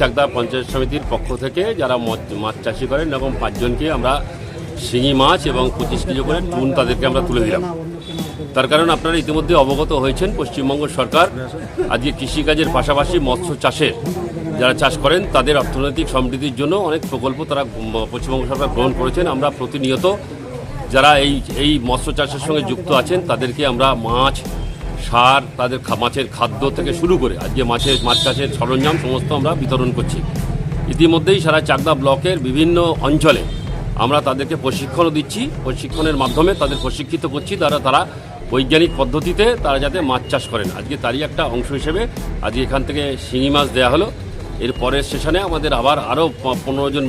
চাকদা পঞ্চায়েত সমিতির পক্ষ থেকে যারা মাছ চাষি করেন এবং পাঁচজনকে আমরা শিঙি মাছ এবং পঁচিশ কেজি করে টুন তাদেরকে আমরা তুলে দিলাম। তার কারণ আপনারা ইতিমধ্যে অবগত হয়েছেন, পশ্চিমবঙ্গ সরকার আজকে কৃষিকাজের পাশাপাশি মৎস্য চাষের যারা চাষ করেন, তাদের অর্থনৈতিক সমৃদ্ধির জন্য অনেক প্রকল্প তারা পশ্চিমবঙ্গ সরকার গ্রহণ করেছেন। আমরা প্রতিনিয়ত যারা এই এই মৎস্য চাষের সঙ্গে যুক্ত আছেন, তাদেরকে আমরা মাছ সার, তাদের মাছের খাদ্য থেকে শুরু করে আজকে মাছের, মাছ চাষের সরঞ্জাম সমস্ত আমরা বিতরণ করছি। ইতিমধ্যেই সারা চাকদা ব্লকের বিভিন্ন অঞ্চলে আমরা তাদেরকে প্রশিক্ষণও দিচ্ছি। প্রশিক্ষণের মাধ্যমে তাদের প্রশিক্ষিত করছি। তারা তারা বৈজ্ঞানিক পদ্ধতিতে তারা যাতে মাছ চাষ করেন। আজকে তারই একটা অংশ হিসেবে আজকে এখান থেকে শিঙি মাছ দেওয়া হলো। এর পরের সেশনে আমাদের আবার আরও পনেরো জন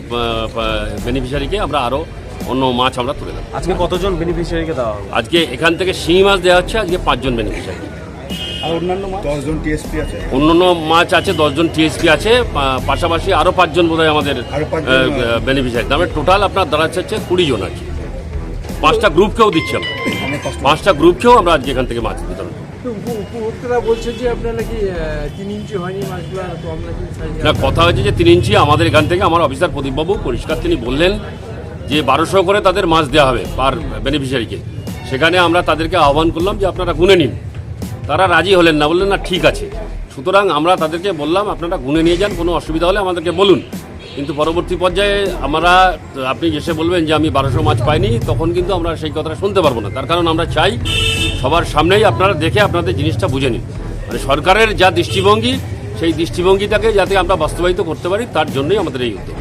বেনিফিশিয়ারিকে আমরা আরও অন্য মাছ আমরা তুলে দেবো। আজকে কতজন বেনিফিশিয়ারিকে দেওয়া হবে? আজকে এখান থেকে শিঙি মাছ দেওয়া হচ্ছে আজকে পাঁচজন বেনিফিশিয়ারি দশজন টিএসপি আছে। অন্যান্য মাছ আছে দশজন টিএসপি আছে পাশাপাশি আরও পাঁচজন বোধহয় আমাদের আরও বেনিফিশিয়ারি তার টোটাল আপনার দাঁড়াচ্ছে হচ্ছে কুড়ি জন আছে। পাঁচটা গ্রুপকেও দিচ্ছি আমরা। পাঁচটা গ্রুপকেও আমরা আজকে এখান থেকে মাছ বিতরণ আর না কথা হয়েছে যে তিন ইঞ্চি আমাদের এখান থেকে আমার অফিসার প্রদীপবাবু পরিষ্কার তিনি বললেন যে বারোশো করে তাদের মাছ দেওয়া হবে পার বেনিফিশিয়ারিকে সেখানে আমরা তাদেরকে আহ্বান করলাম যে আপনারা গুনে নিন। তারা রাজি হলেন না, বললেন, না, ঠিক আছে। সুতরাং আমরা তাদেরকে বললাম, আপনারা গুনে নিয়ে যান, কোনো অসুবিধা হলে আমাদেরকে বলুন। কিন্তু পরবর্তী পর্যায়ে আমরা, আপনি এসে বলবেন যে, আমি বারোশো মাছ পাইনি। তখন কিন্তু আমরা সেই কথাটা শুনতে পারব না। তার কারণ আমরা চাই সবার সামনেই আপনারা দেখে আপনাদের জিনিসটা বুঝে নিন। মানে সরকারের যা দৃষ্টিভঙ্গি, সেই দৃষ্টিভঙ্গিটাকে যাতে আমরা বাস্তবায়িত করতে পারি, তার জন্যই আমাদের এই উদ্যোগ।